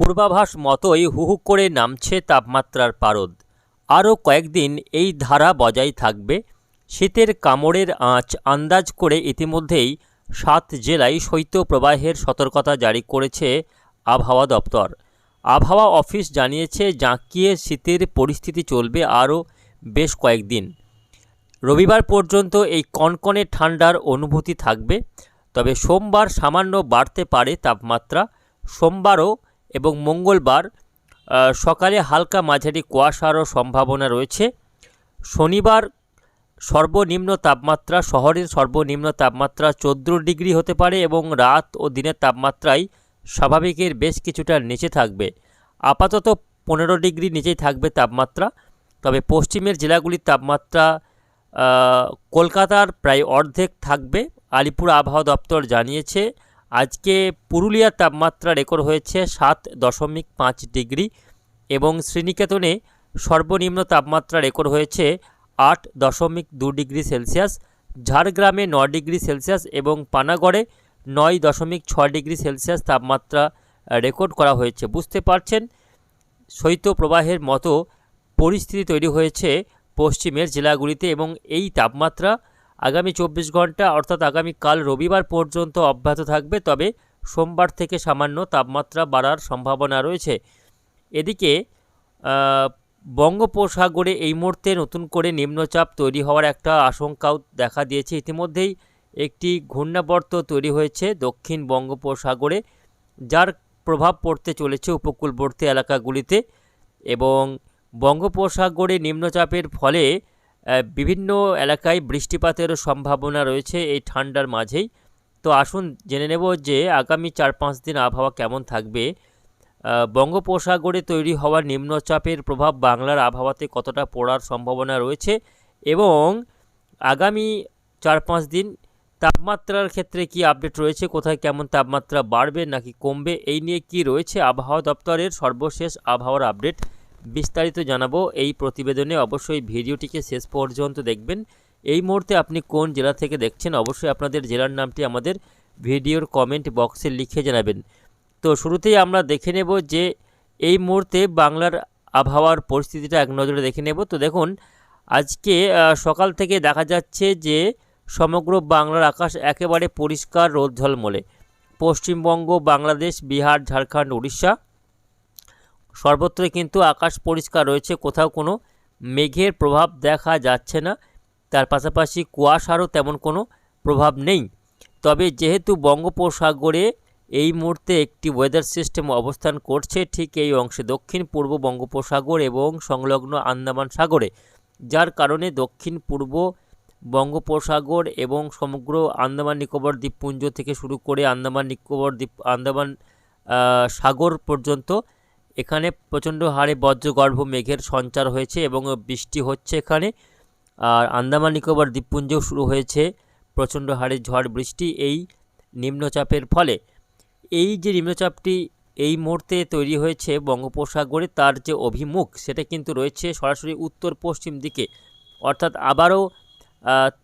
পূর্বাভাস মতোই হুহু করে নামছে তাপমাত্রার পারদ। আরও কয়েকদিন এই ধারা বজায় থাকবে। শীতের কামড়ের আঁচ আন্দাজ করে ইতিমধ্যেই সাত জেলায় শৈত্যপ্রবাহের সতর্কতা জারি করেছে আবহাওয়া দপ্তর। আবহাওয়া অফিস জানিয়েছে, জাঁকিয়ে শীতের পরিস্থিতি চলবে আরও বেশ কয়েকদিন। রবিবার পর্যন্ত এই কনকনে ঠান্ডার অনুভূতি থাকবে, তবে সোমবার সামান্য বাড়তে পারে তাপমাত্রা। সোমবারও এবং মঙ্গলবার সকালে হালকা মাঝারি কুয়াশারও সম্ভাবনা রয়েছে। শনিবার সর্বনিম্ন তাপমাত্রা, শহরের সর্বনিম্ন তাপমাত্রা চোদ্দ ডিগ্রি হতে পারে এবং রাত ও দিনের তাপমাত্রায় স্বাভাবিকের বেশ কিছুটা নিচে থাকবে। আপাতত পনেরো ডিগ্রি নিচেই থাকবে তাপমাত্রা। তবে পশ্চিমের জেলাগুলির তাপমাত্রা কলকাতার প্রায় অর্ধেক থাকবে, আলিপুর আবহাওয়া দপ্তর জানিয়েছে। আজকে পুরুলিয়ার তাপমাত্রা রেকর্ড হয়েছে সাত দশমিক পাঁচ ডিগ্রি এবং শ্রীনিকেতনে সর্বনিম্ন তাপমাত্রা রেকর্ড হয়েছে আট দশমিক দু ডিগ্রি সেলসিয়াস, ঝাড়গ্রামে ন ডিগ্রি সেলসিয়াস এবং পানাগড়ে নয় দশমিক ছ ডিগ্রি সেলসিয়াস তাপমাত্রা রেকর্ড করা হয়েছে। বুঝতে পারছেন? শৈত্যপ্রবাহের মতো পরিস্থিতি তৈরি হয়েছে পশ্চিমের জেলাগুলিতে এবং এই তাপমাত্রা আগামী চব্বিশ ঘণ্টা অর্থাৎ আগামীকাল রবিবার পর্যন্ত অব্যাহত থাকবে, তবে সোমবার থেকে সামান্য তাপমাত্রা বাড়ার সম্ভাবনা রয়েছে। এদিকে বঙ্গোপসাগরে এই মুহূর্তে নতুন করে নিম্নচাপ তৈরি হওয়ার একটা আশঙ্কাও দেখা দিয়েছে। ইতিমধ্যেই একটি ঘূর্ণাবর্ত তৈরি হয়েছে দক্ষিণ বঙ্গোপসাগরে, যার প্রভাব পড়তে চলেছে উপকূলবর্তী এলাকাগুলিতে এবং বঙ্গোপসাগরে নিম্নচাপের ফলে বিভিন্ন এলাকায় বৃষ্টিপাতেরও সম্ভাবনা রয়েছে এই ঠান্ডার মাঝেই। তো আসুন জেনে নেব যে আগামী চার পাঁচ দিন আবহাওয়া কেমন থাকবে। বঙ্গোপসাগরে তৈরি হওয়া নিম্নচাপের প্রভাব বাংলার আবহাওয়াতে কতটা পড়ার সম্ভাবনা রয়েছে এবং আগামী চার পাঁচ দিন তাপমাত্রার ক্ষেত্রে কি আপডেট রয়েছে, কোথায় কেমন তাপমাত্রা বাড়বে নাকি কমবে, এই নিয়ে কি রয়েছে আবহাওয়া দপ্তরের সর্বশেষ আবহাওয়ার আপডেট। বিস্তারিত জানাব। এই প্রতিবেদনে অবশ্যই ভিডিওটিকে শেষ পর্যন্ত দেখবেন। এই মুহূর্তে আপনি কোন জেলা থেকে দেখছেন, অবশ্যই আপনাদের জেলার নামটি আমাদের ভিডিওর কমেন্ট বক্সে লিখে জানাবেন। তো শুরুতেই আমরা দেখে নেব যে এই মুহূর্তে বাংলার আবহাওয়ার পরিস্থিতিটা এক নজরে দেখে নেব। তো দেখুন, আজকে সকাল থেকে দেখা যাচ্ছে যে সমগ্র বাংলার আকাশ একেবারে পরিষ্কার রোদ ঝলমলে। পশ্চিমবঙ্গ, বাংলাদেশ, বিহার, ঝাড়খণ্ড, উড়িষ্যা সর্বত্রই কিন্তু আকাশ পরিষ্কার রয়েছে, কোথাও কোনো মেঘের প্রভাব দেখা যাচ্ছে না। তার পাশাপাশি কুয়াশারও তেমন কোনো প্রভাব নেই। তবে যেহেতু বঙ্গোপসাগরে এই মুহূর্তে একটি ওয়েদার সিস্টেম অবস্থান করছে, ঠিক এই অংশে দক্ষিণ, পূর্ব বঙ্গোপসাগর এবং সংলগ্ন আন্দামান সাগরে, যার কারণে দক্ষিণ, পূর্ব বঙ্গোপসাগর এবং সমগ্র আন্দামান নিকোবর দ্বীপপুঞ্জ থেকে শুরু করে আন্দামান নিকোবর দ্বীপ, আন্দামান সাগর পর্যন্ত এখানে প্রচণ্ড হারে বজ্রগর্ভ মেঘের সঞ্চার হয়েছে এবং বৃষ্টি হচ্ছে এখানে। আর আন্দামান, নিকোবর দ্বীপপুঞ্জেও শুরু হয়েছে প্রচণ্ড হারে ঝড় বৃষ্টি এই নিম্নচাপের ফলে। এই যে নিম্নচাপটি এই মুহূর্তে তৈরি হয়েছে বঙ্গোপসাগরে, তার যে অভিমুখ সেটা কিন্তু রয়েছে সরাসরি উত্তর পশ্চিম দিকে। অর্থাৎ আবারও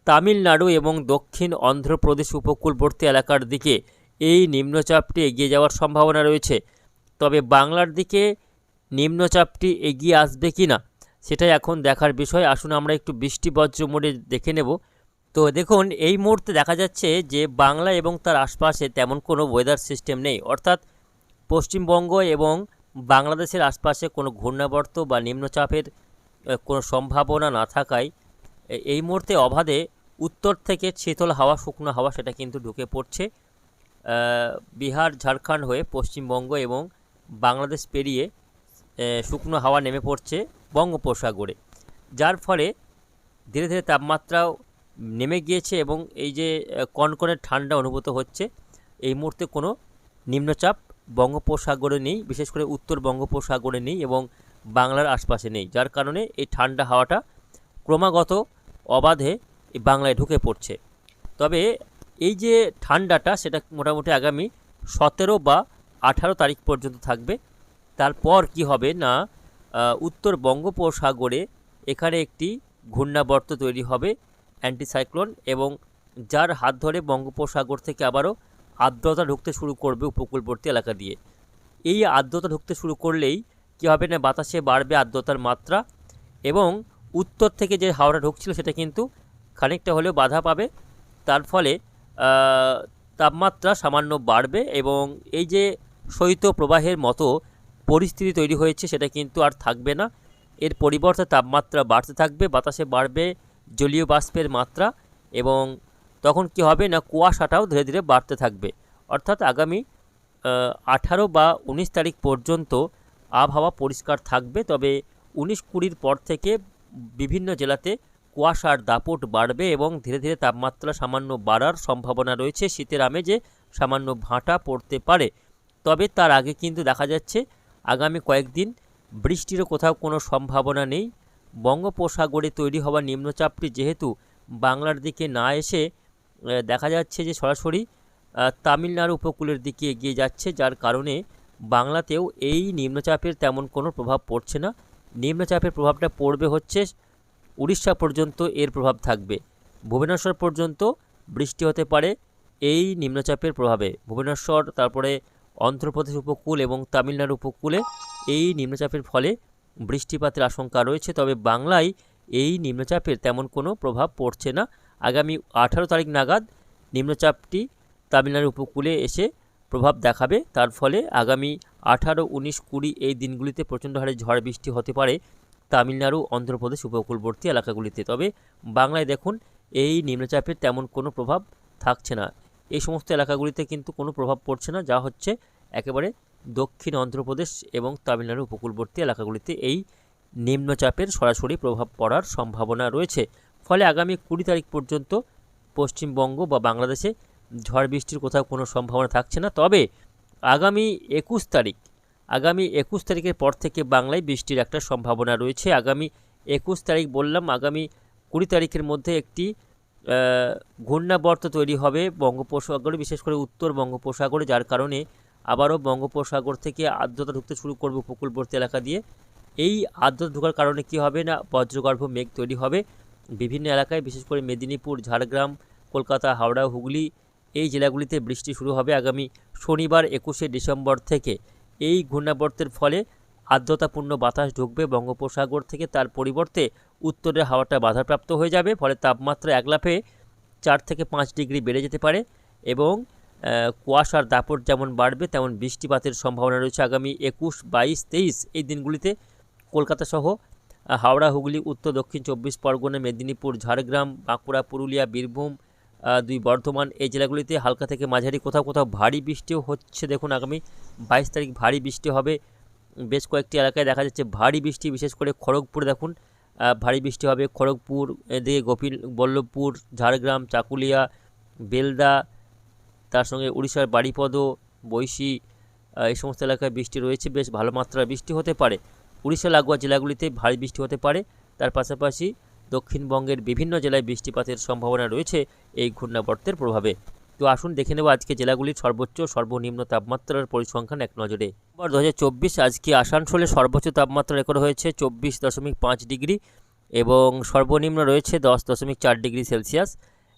তামিলনাড়ু এবং দক্ষিণ অন্ধ্রপ্রদেশ উপকূলবর্তী এলাকার দিকে এই নিম্নচাপটি এগিয়ে যাওয়ার সম্ভাবনা রয়েছে। তবে বাংলার দিকে নিম্নচাপটি এগিয়ে আসবে কি না, সেটাই এখন দেখার বিষয়। আসুন আমরা একটু বৃষ্টি বজ্র মোডে দেখে নেব। তো দেখুন, এই মুহূর্তে দেখা যাচ্ছে যে বাংলা এবং তার আশপাশে তেমন কোনো ওয়েদার সিস্টেম নেই। অর্থাৎ পশ্চিমবঙ্গ এবং বাংলাদেশের আশপাশে কোনো ঘূর্ণাবর্ত বা নিম্নচাপের কোনো সম্ভাবনা না থাকায় এই মুহূর্তে অবাধে উত্তর থেকে শীতল হাওয়া, শুকনো হাওয়া সেটা কিন্তু ঢুকে পড়ছে। বিহার, ঝাড়খণ্ড হয়ে পশ্চিমবঙ্গ এবং বাংলাদেশ পেরিয়ে শুকনো হাওয়া নেমে পড়ছে বঙ্গোপসাগরে। যার ফলে ধীরে ধীরে তাপমাত্রাও নেমে গিয়েছে এবং এই যে কনকনে ঠান্ডা অনুভূত হচ্ছে, এই মুহূর্তে কোনো নিম্নচাপ বঙ্গোপসাগরে নেই, বিশেষ করে উত্তর বঙ্গোপসাগরে নেই এবং বাংলার আশপাশে নেই, যার কারণে এই ঠান্ডা হাওয়াটা ক্রমাগত অবাধে বাংলায় ঢুকে পড়ছে। তবে এই যে ঠান্ডাটা, সেটা মোটামুটি আগামী সতেরো বা আঠারো তারিখ পর্যন্ত থাকবে। তারপর কি হবে না উত্তর বঙ্গোপসাগরে এখানে একটি ঘূর্ণাবর্ত তৈরি হবে, অ্যান্টিসাইক্লোন, এবং যার হাত ধরে বঙ্গোপসাগর থেকে আবারও আর্দ্রতা ঢুকতে শুরু করবে উপকূলবর্তী এলাকা দিয়ে। এই আর্দ্রতা ঢুকতে শুরু করলেই কী হবে না, বাতাসে বাড়বে আর্দ্রতার মাত্রা, এবং উত্তর থেকে যে হাওড়া ঢুকছিল সেটা কিন্তু খানিকটা হলেও বাধা পাবে। তার ফলে তাপমাত্রা সামান্য বাড়বে, এবং এই যে শৈত্য প্রবাহের মতো পরিস্থিতি তৈরি হয়েছে, সেটা কিন্তু আর থাকবে না। এর পরিবর্তে তাপমাত্রা বাড়তে থাকবে, বাতাসে বাড়বে জলীয় বাষ্পের মাত্রা এবং তখন কি হবে না, কুয়াশাটাও ধীরে ধীরে বাড়তে থাকবে। অর্থাৎ আগামী আঠারো বা উনিশ তারিখ পর্যন্ত আবহাওয়া পরিষ্কার থাকবে, তবে উনিশ কুড়ির পর থেকে বিভিন্ন জেলাতে কুয়াশার দাপট বাড়বে এবং ধীরে ধীরে তাপমাত্রা সামান্য বাড়ার সম্ভাবনা রয়েছে। শীতের আমেজে সামান্য ভাঁটা পড়তে পারে। তবে তার আগে কিন্তু দেখা যাচ্ছে, আগামী কয়েকদিন বৃষ্টিরও কোথাও কোনো সম্ভাবনা নেই। বঙ্গোপসাগরে তৈরি হওয়া নিম্নচাপটি যেহেতু বাংলার দিকে না এসে দেখা যাচ্ছে যে সরাসরি তামিলনাড়ু উপকূলের দিকে এগিয়ে যাচ্ছে, যার কারণে বাংলাতেও এই নিম্নচাপের তেমন কোনো প্রভাব পড়ছে না। নিম্নচাপের প্রভাবটা পড়বে হচ্ছে উড়িষ্যা পর্যন্ত এর প্রভাব থাকবে। ভুবনেশ্বর পর্যন্ত বৃষ্টি হতে পারে এই নিম্নচাপের প্রভাবে। ভুবনেশ্বর, তারপরে অন্ধ্রপ্রদেশ উপকূল এবং তামিলনাড়ু উপকূলে এই নিম্নচাপের ফলে বৃষ্টিপাতের আশঙ্কা রয়েছে, তবে বাংলায় এই নিম্নচাপের তেমন কোনো প্রভাব পড়ছে না। আগামী আঠারো তারিখ নাগাদ নিম্নচাপটি তামিলনাড়ু উপকূলে এসে প্রভাব দেখাবে। তার ফলে আগামী আঠারো, উনিশ, কুড়ি এই দিনগুলিতে প্রচণ্ড হারে ঝড় বৃষ্টি হতে পারে তামিলনাড়ু, অন্ধ্রপ্রদেশ উপকূলবর্তী এলাকাগুলিতে। তবে বাংলায় দেখুন, এই নিম্নচাপের তেমন কোনো প্রভাব থাকছে না। এই সমস্ত এলাকাগুলিতে কিন্তু কোনো প্রভাব পড়ছে না, যা হচ্ছে একেবারে দক্ষিণ অন্ধ্রপ্রদেশ এবং তামিলনাড়ু উপকূলবর্তী এলাকাগুলিতে এই নিম্নচাপের সরাসরি প্রভাব পড়ার সম্ভাবনা রয়েছে। ফলে আগামী কুড়ি তারিখ পর্যন্ত পশ্চিমবঙ্গ বা বাংলাদেশে ঝড় বৃষ্টির কোথাও কোনো সম্ভাবনা থাকছে না। তবে আগামী একুশ তারিখ, আগামী একুশ তারিখের পর থেকে বাংলায় বৃষ্টির একটা সম্ভাবনা রয়েছে। আগামী একুশ তারিখ বললাম, আগামী কুড়ি তারিখের মধ্যে একটি ঘূর্ণাবর্ত তৈরি হবে বঙ্গোপসাগরে, বিশেষ করে উত্তর বঙ্গোপসাগরে, যার কারণে আবারও বঙ্গোপসাগর থেকে আর্দ্রতা ঢুকতে শুরু করবে উপকূলবর্তী এলাকা দিয়ে। এই আর্দ্রতা ঢোকার কারণে কী হবে না, বজ্রগর্ভ মেঘ তৈরি হবে। বিভিন্ন এলাকায়, বিশেষ করে মেদিনীপুর, ঝাড়গ্রাম, কলকাতা, হাওড়া, হুগলি, এই জেলাগুলিতে বৃষ্টি শুরু হবে আগামী শনিবার একুশে ডিসেম্বর থেকে। এই ঘূর্ণাবর্তের ফলে আর্দ্রতাপূর্ণ বাতাস ঢুকবে বঙ্গোপসাগর থেকে তার পরিবর্তে উত্তরের হাওয়াটা বাধাপ্রাপ্ত হয়ে যাবে, ফলে তাপমাত্রা এক লাফে চার থেকে পাঁচ ডিগ্রি বেড়ে যেতে পারে এবং কুয়াশার দাপট যেমন বাড়বে, তেমন বৃষ্টিপাতের সম্ভাবনা রয়েছে আগামী একুশ, বাইশ, তেইশ এই দিনগুলিতে। কলকাতা সহ হাওড়া, হুগলি, উত্তর, দক্ষিণ চব্বিশ পরগনা, মেদিনীপুর, ঝাড়গ্রাম, বাঁকুড়া, পুরুলিয়া, বীরভূম দুই বর্ধমান এই জেলাগুলিতে হালকা থেকে মাঝারি কোথাও কোথাও ভারী বৃষ্টিও হচ্ছে। দেখুন, আগামী বাইশ তারিখ ভারী বৃষ্টি হবে। বেশ কয়েকটি এলাকায় দেখা যাচ্ছে ভারী বৃষ্টি, বিশেষ করে খড়গপুরে দেখুন। ভারী বৃষ্টি হবে খড়গপুর, এদিকে গোপীন বল্লভপুর, ঝাড়গ্রাম, চাকুলিয়া, বেলদা, তার সঙ্গে উড়িষ্যার বাড়িপদ বৈশী এই সমস্ত এলাকায় বৃষ্টি রয়েছে। বেশ ভালো মাত্রার বৃষ্টি হতে পারে। উড়িষ্যা লাগোয়া জেলাগুলিতে ভারী বৃষ্টি হতে পারে। তার পাশাপাশি দক্ষিণবঙ্গের বিভিন্ন জেলায় বৃষ্টিপাতের সম্ভাবনা রয়েছে এই ঘূর্ণাবর্তের প্রভাবে। তো আসুন দেখে নেব আজকে জেলাগুলির সর্বোচ্চ সর্বনিম্ন তাপমাত্রার পরিসংখ্যান এক নজরে। এবার দু আজকে আসানসোলে সর্বোচ্চ তাপমাত্রা রেকর্ড হয়েছে চব্বিশ দশমিক পাঁচ ডিগ্রি এবং সর্বনিম্ন রয়েছে দশ দশমিক চার ডিগ্রি সেলসিয়াস।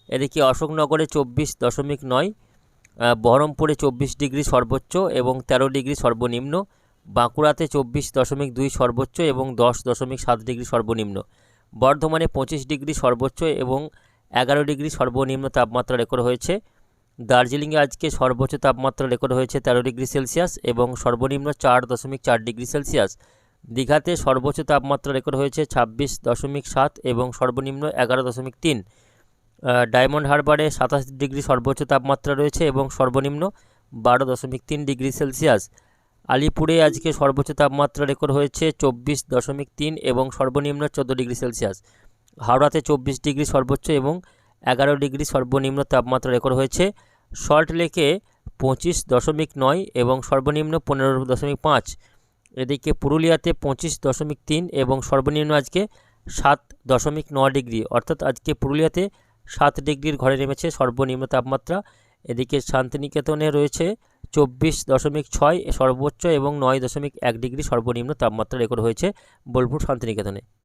এদিকে অশোকনগরে চব্বিশ দশমিক নয় বহরমপুরে চব্বিশ ডিগ্রি সর্বোচ্চ এবং তেরো ডিগ্রি সর্বনিম্ন, বাঁকুড়াতে চব্বিশ দশমিক দুই সর্বোচ্চ এবং দশ দশমিক সাত ডিগ্রি সর্বনিম্ন। বর্ধমানে পঁচিশ ডিগ্রি সর্বোচ্চ এবং এগারো ডিগ্রি সর্বনিম্ন তাপমাত্রা রেকর্ড হয়েছে। দার্জিলিংয়ে আজকে সর্বোচ্চ তাপমাত্রা রেকর্ড হয়েছে তেরো ডিগ্রি সেলসিয়াস এবং সর্বনিম্ন চার দশমিক চার ডিগ্রি সেলসিয়াস। দীঘাতে সর্বোচ্চ তাপমাত্রা রেকর্ড হয়েছে ছাব্বিশ দশমিক সাত এবং সর্বনিম্ন এগারো দশমিক তিন। ডায়মন্ড হারবারে সাতাশ ডিগ্রি সর্বোচ্চ তাপমাত্রা রয়েছে এবং সর্বনিম্ন বারো দশমিক তিন ডিগ্রি সেলসিয়াস। আলিপুরে আজকে সর্বোচ্চ তাপমাত্রা রেকর্ড হয়েছে চব্বিশ দশমিক তিন এবং সর্বনিম্ন চোদ্দ ডিগ্রি সেলসিয়াস। হাওড়াতে চব্বিশ ডিগ্রি সর্বোচ্চ এবং এগারো ডিগ্রি সর্বনিম্ন তাপমাত্রা রেকর্ড হয়েছে। সল্ট লেকে পঁচিশ দশমিক নয় এবং সর্বনিম্ন পনেরো দশমিক পাঁচ। এদিকে পুরুলিয়াতে পঁচিশ দশমিক তিন এবং সর্বনিম্ন আজকে সাত দশমিক ন ডিগ্রি। অর্থাৎ আজকে পুরুলিয়াতে সাত ডিগ্রির ঘরে নেমেছে সর্বনিম্ন তাপমাত্রা। এদিকে শান্তিনিকেতনে রয়েছে চব্বিশ দশমিক ছয় সর্বোচ্চ এবং নয় দশমিক এক ডিগ্রি সর্বনিম্ন তাপমাত্রা রেকর্ড হয়েছে বোলপুর শান্তিনিকেতনে।